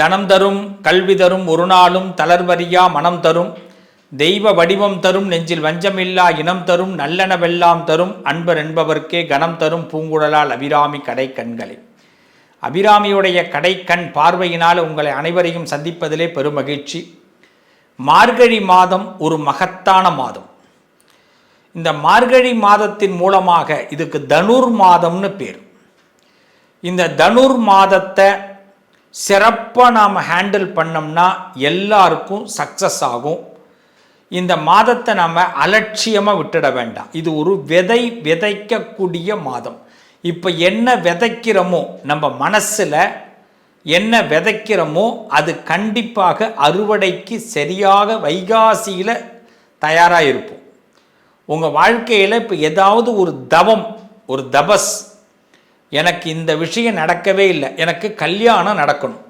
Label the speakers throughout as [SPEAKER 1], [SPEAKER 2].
[SPEAKER 1] தனம் தரும் கல்வி தரும் ஒரு நாளும் தளர்வறியா மனம் தரும். தெய்வ வடிவம் தரும் நெஞ்சில் வஞ்சமில்லா இனம் தரும் நல்லனவெல்லாம் தரும் அன்பர் என்பவர்க்கே கனம் தரும் பூங்குழலால் அபிராமி கடை கண்களை அபிராமியுடைய கடைக்கண் பார்வையினால் உங்களை அனைவரையும் சந்திப்பதிலே பெருமகிழ்ச்சி. மார்கழி மாதம் ஒரு மகத்தான மாதம். இந்த மார்கழி மாதத்தின் மூலமாக இதுக்கு தனுர் மாதம்னு பேர். இந்த தனுர் மாதத்தை சிறப்பாக நாம் ஹேண்டில் பண்ணோம்னா எல்லாருக்கும் சக்ஸஸ் ஆகும். இந்த மாதத்தை நம்ம அலட்சியமாக விட்டுட வேண்டாம். இது ஒரு விதை விதைக்கக்கூடிய மாதம். இப்போ என்ன விதைக்கிறோமோ நம்ம மனசில் என்ன விதைக்கிறோமோ அது கண்டிப்பாக அறுவடைக்கு சரியாக வைகாசியில் தயாராக இருப்போம். உங்கள் வாழ்க்கையில் இப்போ ஏதாவது ஒரு தவம் ஒரு தபஸ் எனக்கு இந்த விஷயம் நடக்கவே இல்லை. எனக்கு கல்யாணம் நடக்கணும்.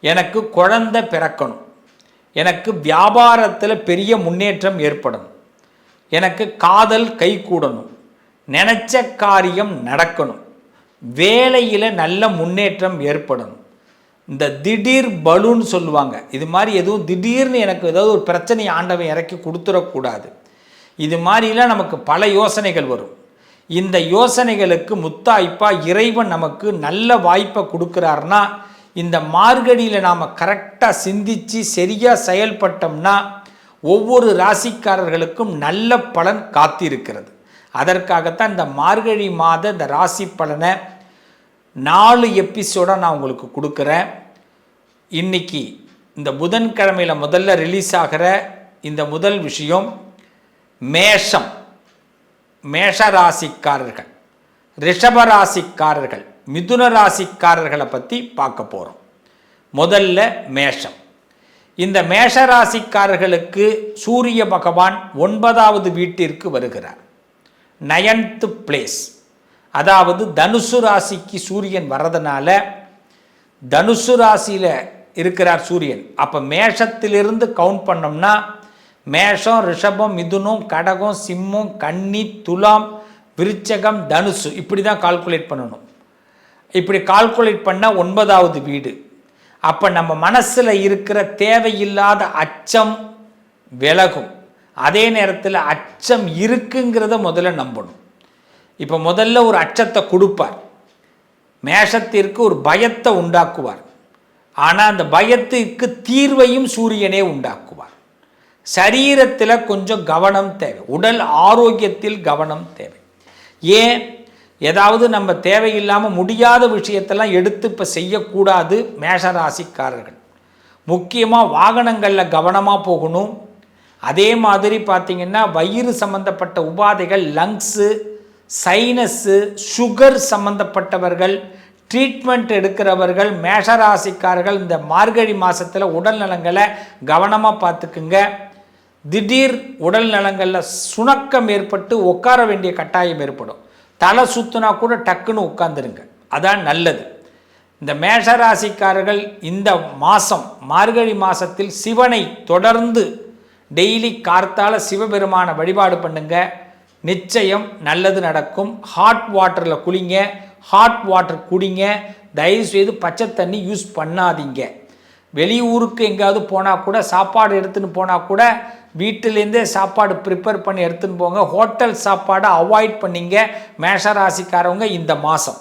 [SPEAKER 1] எனக்கு குழந்தை பிறக்கணும். எனக்கு வியாபாரத்தில் பெரிய முன்னேற்றம் ஏற்படணும். எனக்கு காதல் கை கூடணும். நினச்ச காரியம் நடக்கணும். வேலையில் நல்ல முன்னேற்றம் ஏற்படணும். இந்த திடீர் பலூன் சொல்லுவாங்க. இது மாதிரி எதுவும் திடீர்னு எனக்கு ஏதாவது ஒரு பிரச்சனை ஆண்டவன் இறக்கி கொடுத்துடக்கூடாது. இது மாதிரிலாம் நமக்கு பல யோசனைகள் வரும். இந்த யோசனைகளுக்கு முத்தாய்ப்பா இறைவன் நமக்கு நல்ல வாய்ப்பை கொடுக்குறாருன்னா இந்த மார்கழியில் நாம் கரெக்டாக சிந்தித்து சரியாக செயல்பட்டோம்னா ஒவ்வொரு ராசிக்காரர்களுக்கும் நல்ல பலன் காத்திருக்கிறது. அதற்காகத்தான் இந்த மார்கழி மாத இந்த ராசி பலனை நாலு எபிசோடாக நான் உங்களுக்கு கொடுக்குறேன். இன்னைக்கு இந்த புதன்கிழமையில் முதல்ல ரிலீஸ் ஆகிற இந்த முதல் விஷயம் மேஷம். மேஷ ராசிக்காரர்கள் ராசிக்காரர்கள் மிதுன ராசிக்காரர்களை பற்றி பார்க்க போகிறோம் முதல்ல மேஷம். இந்த மேஷ ராசிக்காரர்களுக்கு சூரிய பகவான் ஒன்பதாவது வீட்டிற்கு வருகிறார். நயன்த்து பிளேஸ் அதாவது தனுசு ராசிக்கு சூரியன் வர்றதுனால தனுசு ராசியில் இருக்கிறார் சூரியன். அப்போ மேஷத்திலிருந்து கவுண்ட் பண்ணோம்னா மேஷம் ரிஷபம் மிதுனம் கடகம் சிம்மம் கன்னி துலாம் விருச்சகம் தனுசு. இப்படி தான் கால்குலேட் பண்ணணும். இப்படி கால்குலேட் பண்ணால் ஒன்பதாவது வீடு. அப்போ நம்ம மனசில் இருக்கிற தேவையில்லாத அச்சம் விலகும். அதே நேரத்தில் அச்சம் இருக்குங்கிறத முதல்ல நம்பணும். இப்போ முதல்ல ஒரு அச்சத்தை கொடுப்பார். மேஷத்திற்கு ஒரு பயத்தை உண்டாக்குவார். ஆனால் அந்த பயத்துக்கு தீர்வையும் சூரியனே உண்டாக்குவார். சரீரத்தில் கொஞ்சம் கவனம் தேவை. உடல் ஆரோக்கியத்தில் கவனம் தேவை. ஏன்? ஏதாவது நம்ம தேவையில்லாமல் முடியாத விஷயத்தெல்லாம் எடுத்து இப்போ செய்யக்கூடாது மேஷராசிக்காரர்கள். முக்கியமாக வாகனங்களில் கவனமாக போகணும். அதே மாதிரி பார்த்திங்கன்னா வயிறு சம்மந்தப்பட்ட உபாதைகள் லங்ஸு சைனஸ்ஸு சுகர் சம்மந்தப்பட்டவர்கள் ட்ரீட்மெண்ட் எடுக்கிறவர்கள் மேஷராசிக்காரர்கள் இந்த மார்கழி மாதத்தில் உடல் நலங்களை கவனமாக பார்த்துக்குங்க. திடீர் உடல் நலங்களில் சுணக்கம் ஏற்பட்டு உட்கார வேண்டிய கட்டாயம் ஏற்படும். தலை சுத்துனா கூட டக்குன்னு உட்காந்துருங்க அதான் நல்லது. இந்த மேஷராசிக்காரர்கள் இந்த மாதம் மார்கழி மாதத்தில் சிவனை தொடர்ந்து டெய்லி கார்த்தால சிவபெருமான வழிபாடு பண்ணுங்க. நிச்சயம் நல்லது நடக்கும். ஹாட் வாட்டரில் குளிங்க. ஹாட் வாட்டர் குடிங்க. தயவுசெய்து பச்சை தண்ணி யூஸ் பண்ணாதீங்க. வெளியூருக்கு எங்கேயாவது போனால் கூட சாப்பாடு எடுத்துன்னு போனால் கூட வீட்டிலேருந்தே சாப்பாடு ப்ரிப்பேர் பண்ணி எடுத்துன்னு போங்க. ஹோட்டல் சாப்பாடை அவாய்ட் பண்ணிங்க. மேஷராசிக்காரவங்க இந்த மாதம்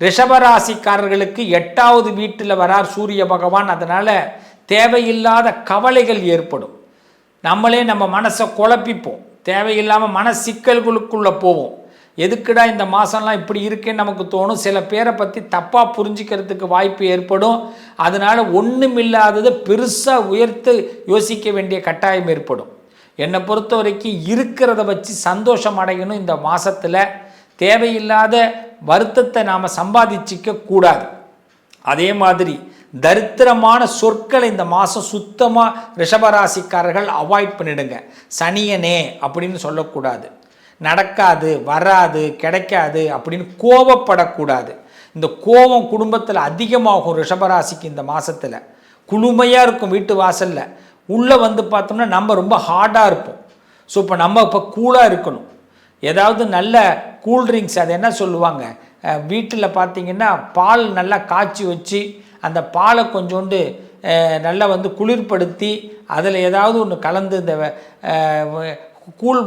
[SPEAKER 1] ரிஷபராசிக்காரர்களுக்கு எட்டாவது வீட்டில் வரார் சூரிய பகவான். அதனால் தேவையில்லாத கவலைகள் ஏற்படும். நம்மளே நம்ம மனசை குழப்பிப்போம். தேவையில்லாமல் மன சிக்கல்களுக்குள்ளே போவோம். எதுக்குடா இந்த மாதம்லாம் இப்படி இருக்குன்னு நமக்கு தோணும். சில பேரை பற்றி தப்பாக புரிஞ்சிக்கிறதுக்கு வாய்ப்பு ஏற்படும். அதனால் ஒன்றுமில்லாததை பெருசாக உயர்த்து யோசிக்க வேண்டிய கட்டாயம் ஏற்படும். என்னை பொறுத்த வரைக்கும் இருக்கிறத வச்சு சந்தோஷம் அடையணும் இந்த மாதத்தில் தேவையில்லாத வருத்தத்தை நாம் சம்பாதிச்சிக்க கூடாது. அதே மாதிரி தரித்திரமான சொற்களை இந்த மாதம் சுத்தமாக ரிஷபராசிக்காரர்கள் அவாய்ட் பண்ணிடுங்க. சனியனே அப்படின்னு சொல்லக்கூடாது. நடக்காது வராது கிடைக்காது அப்படின்னு கோபப்படக்கூடாது இந்த கோபம் குடும்பத்தில் அதிகமாகும் ரிஷபராசிக்கு இந்த மாதத்தில் குளுமையாக இருக்கும் வீட்டு வாசலில். உள்ளே வந்து பார்த்தோம்னா நம்ம ரொம்ப ஹார்டாக இருப்போம். ஸோ இப்போ நம்ம இப்போ கூலாக இருக்கணும். ஏதாவது நல்ல கூல்ட்ரிங்க்ஸ் அது என்ன சொல்லுவாங்க? வீட்டில் பார்த்தீங்கன்னா பால் நல்லா காய்ச்சி வச்சு அந்த பாலை கொஞ்சோண்டு நல்லா வந்து குளிர்படுத்தி அதில் ஏதாவது ஒன்று கலந்து இந்த கூல்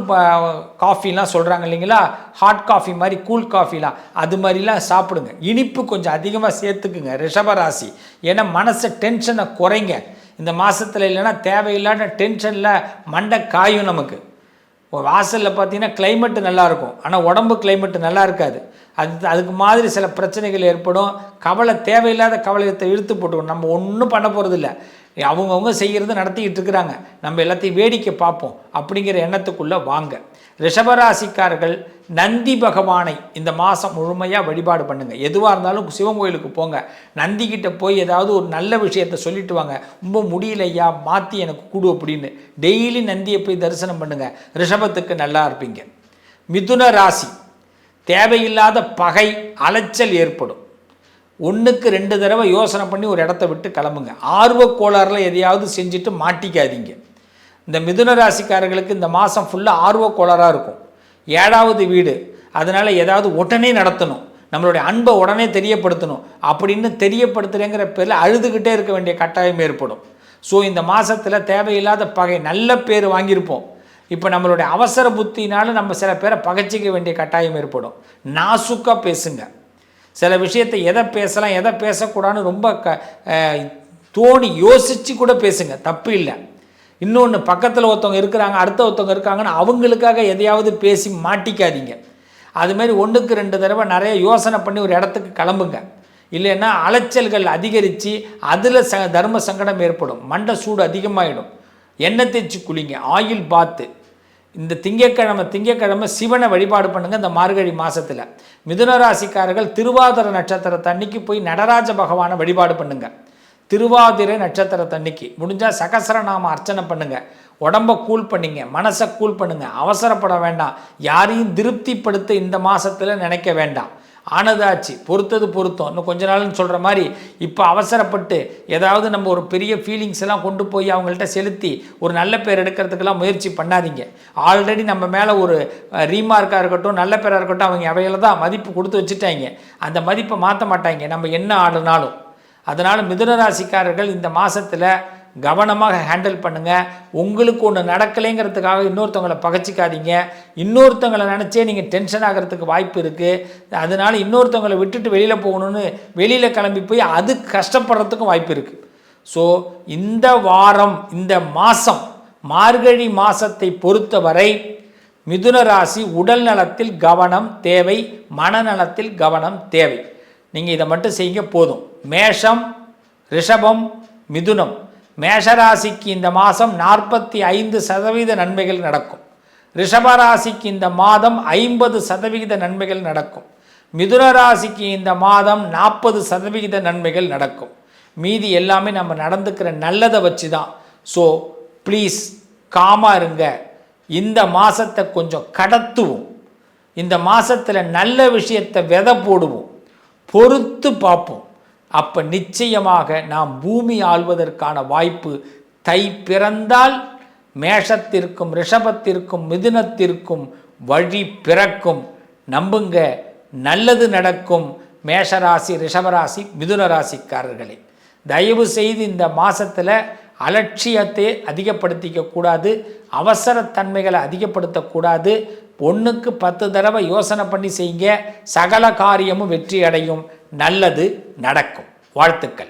[SPEAKER 1] காஃபிலாம் uh, சொல்கிறாங்க இல்லைங்களா? ஹாட் காஃபி மாதிரி கூல் காஃபிலாம் அது மாதிரிலாம் சாப்பிடுங்க. இனிப்பு கொஞ்சம் அதிகமாக சேர்த்துக்குங்க. ரிஷபராசி ஏன்னா மனசை டென்ஷனை குறைங்க. இந்த மாதத்தில் இல்லைன்னா தேவையில்லாத டென்ஷனில் மண்டை காயும் நமக்கு. வாசலில் பார்த்தீங்கன்னா கிளைமேட்டு நல்லாயிருக்கும். ஆனால் உடம்பு கிளைமேட்டு நல்லா இருக்காது. அது அதுக்கு மாதிரி சில பிரச்சனைகள் ஏற்படும். கவலை தேவையில்லாத கவலையத்தை இழுத்து போட்டுக்கணும் நம்ம ஒன்றும் பண்ண போகிறதில்ல அவங்கவுங்க செய்கிறது நடத்திக்கிட்டு இருக்கிறாங்க நம்ம எல்லாத்தையும் வேடிக்கை பார்ப்போம். அப்படிங்கிற எண்ணத்துக்குள்ளே வாங்க. ரிஷபராசிக்காரர்கள் நந்தி பகவானை இந்த மாதம் முழுமையாக வழிபாடு பண்ணுங்கள் எதுவாக இருந்தாலும் சிவன் கோயிலுக்கு போங்க. நந்திக்கிட்ட போய் ஏதாவது ஒரு நல்ல விஷயத்த சொல்லிட்டு வாங்க. ரொம்ப முடியலையா? மாற்றி எனக்கு கூடு அப்படின்னு. டெய்லி நந்தியை போய் தரிசனம் பண்ணுங்கள் ரிஷபத்துக்கு நல்லா இருப்பீங்க. மிதுன ராசி. தேவையில்லாத பகை அலைச்சல் ஏற்படும். ஒன்றுக்கு ரெண்டு தடவை யோசனை பண்ணி ஒரு இடத்த விட்டு கிளம்புங்க. ஆர்வ கோளாறுல எதையாவது செஞ்சுட்டு மாட்டிக்காதீங்க. இந்த மிதுன ராசிக்காரர்களுக்கு இந்த மாதம் ஃபுல்லாக ஆர்வ கோளாறாக இருக்கும். ஏழாவது வீடு அதனால் ஏதாவது உடனே நடத்தணும். நம்மளுடைய அன்பை உடனே தெரியப்படுத்தணும். அப்படின்னு தெரியப்படுத்துகிறேங்கிற பேரில் அழுதுகிட்டே இருக்க வேண்டிய கட்டாயம் ஏற்படும். ஸோ இந்த மாதத்தில் தேவையில்லாத பகை நல்ல பேர் வாங்கியிருப்போம். இப்போ நம்மளுடைய அவசர புத்தினால நம்ம சில பேரை பகைச்சிக்க வேண்டிய கட்டாயம் ஏற்படும். நாசுக்காக பேசுங்க. சில விஷயத்தை எதை பேசலாம் எதை பேசக்கூடாதுன்னு ரொம்ப க தோணி யோசித்து கூட பேசுங்க. தப்பு இல்லை. இன்னொன்று பக்கத்தில் ஒருத்தவங்க இருக்கிறாங்க அடுத்த ஒருத்தவங்க இருக்காங்கன்னு அவங்களுக்காக எதையாவது பேசி மாட்டிக்காதீங்க. அதுமாரி ஒன்றுக்கு ரெண்டு தடவை நிறைய யோசனை பண்ணி ஒரு இடத்துக்கு கிளம்புங்க. இல்லைன்னா அலைச்சல்கள் அதிகரித்து அதில் ச தர்ம சங்கடம் ஏற்படும். மண்டை சூடு அதிகமாகிடும் எண்ணெய் தேய்ச்சி குளிங்க. ஆயில் பாத்து இந்த திங்கக்கிழமை திங்கட்கிழமை சிவனை வழிபாடு பண்ணுங்கள் இந்த மார்கழி மாதத்தில் மிதுன ராசிக்காரர்கள் திருவாதிர நட்சத்திரத்தன்னைக்கு போய் நடராஜ பகவானை வழிபாடு பண்ணுங்கள் திருவாதிரை நட்சத்திரத்தன்னைக்கு முடிஞ்சால் சகசரநாம அர்ச்சனை பண்ணுங்கள் உடம்ப கூல் பண்ணிங்க மனசை கூல் பண்ணுங்கள் அவசரப்பட வேண்டாம். யாரையும் திருப்திப்படுத்த இந்த மாதத்தில் நினைக்க வேண்டாம். ஆனதாச்சு பொறுத்தது பொருத்தம். இன்னும் கொஞ்ச நாள்னு சொல்கிற மாதிரி இப்போ அவசரப்பட்டு ஏதாவது நம்ம ஒரு பெரிய ஃபீலிங்ஸ் எல்லாம் கொண்டு போய் அவங்கள்ட்ட செலுத்தி ஒரு நல்ல பேர் எடுக்கிறதுக்கெல்லாம் முயற்சி பண்ணாதீங்க. ஆல்ரெடி நம்ம மேலே ஒரு ரீமார்க்காக இருக்கட்டும் நல்ல பேராக இருக்கட்டும் அவங்க அவையில தான் மதிப்பு கொடுத்து வச்சுட்டாங்க. அந்த மதிப்பை மாற்ற மாட்டாங்க. நம்ம என்ன ஆடுனாலும். அதனால் மிதுன ராசிக்காரர்கள் இந்த மாதத்தில் கவனமாக ஹேண்டில் பண்ணுங்கள் உங்களுக்கு ஒன்று நடக்கலைங்கிறதுக்காக இன்னொருத்தவங்களை பகச்சிக்காதீங்க. இன்னொருத்தவங்களை நினச்சே நீங்கள் டென்ஷன் ஆகிறதுக்கு வாய்ப்பு இருக்குது அதனால் இன்னொருத்தவங்களை விட்டுட்டு வெளியில் போகணுன்னு வெளியில் கிளம்பி போய் அது கஷ்டப்படுறதுக்கும் வாய்ப்பு இருக்குது ஸோ இந்த வாரம் இந்த மாதம் மார்கழி மாதத்தை பொறுத்தவரை மிதுன ராசி உடல் நலத்தில் கவனம் தேவை மனநலத்தில் கவனம் தேவை. நீங்கள் இதை மட்டும் செய்யுங்க போதும். மேஷம் ரிஷபம் மிதுனம். மேஷராசிக்கு இந்த மாதம் நாற்பத்தி ஐந்து சதவீத நன்மைகள் நடக்கும். ரிஷபராசிக்கு இந்த மாதம் ஐம்பது சதவிகித நன்மைகள் நடக்கும். மிதுன ராசிக்கு இந்த மாதம் நாற்பது சதவிகித நன்மைகள் நடக்கும். மீதி எல்லாமே நம்ம நடந்துக்கிற நல்லதை வச்சு தான் ஸோ ப்ளீஸ் காமா இருங்க. இந்த மாதத்தை கொஞ்சம் கடத்துவோம். இந்த மாதத்தில் நல்ல விஷயத்தை விதை போடுவோம். பொறுத்து பார்ப்போம். அப்போ நிச்சயமாக நாம் பூமி ஆள்வதற்கான வாய்ப்பு தை பிறந்தால் மேஷத்திற்கும் ரிஷபத்திற்கும் மிதுனத்திற்கும் வழி பிறக்கும். நம்புங்க நல்லது நடக்கும் மேஷராசி ரிஷபராசி மிதுன ராசிக்காரர்களே தயவு செய்து இந்த மாதத்தில் அலட்சியத்தை அதிகப்படுத்திக்க கூடாது அவசரத்தன்மைகளை அதிகப்படுத்தக்கூடாது ஒன்றுக்கு பத்து தடவை யோசனை பண்ணி செய்யுங்க சகல காரியமும் வெற்றி அடையும் நல்லது நடக்கும். வாழ்த்துக்கள்.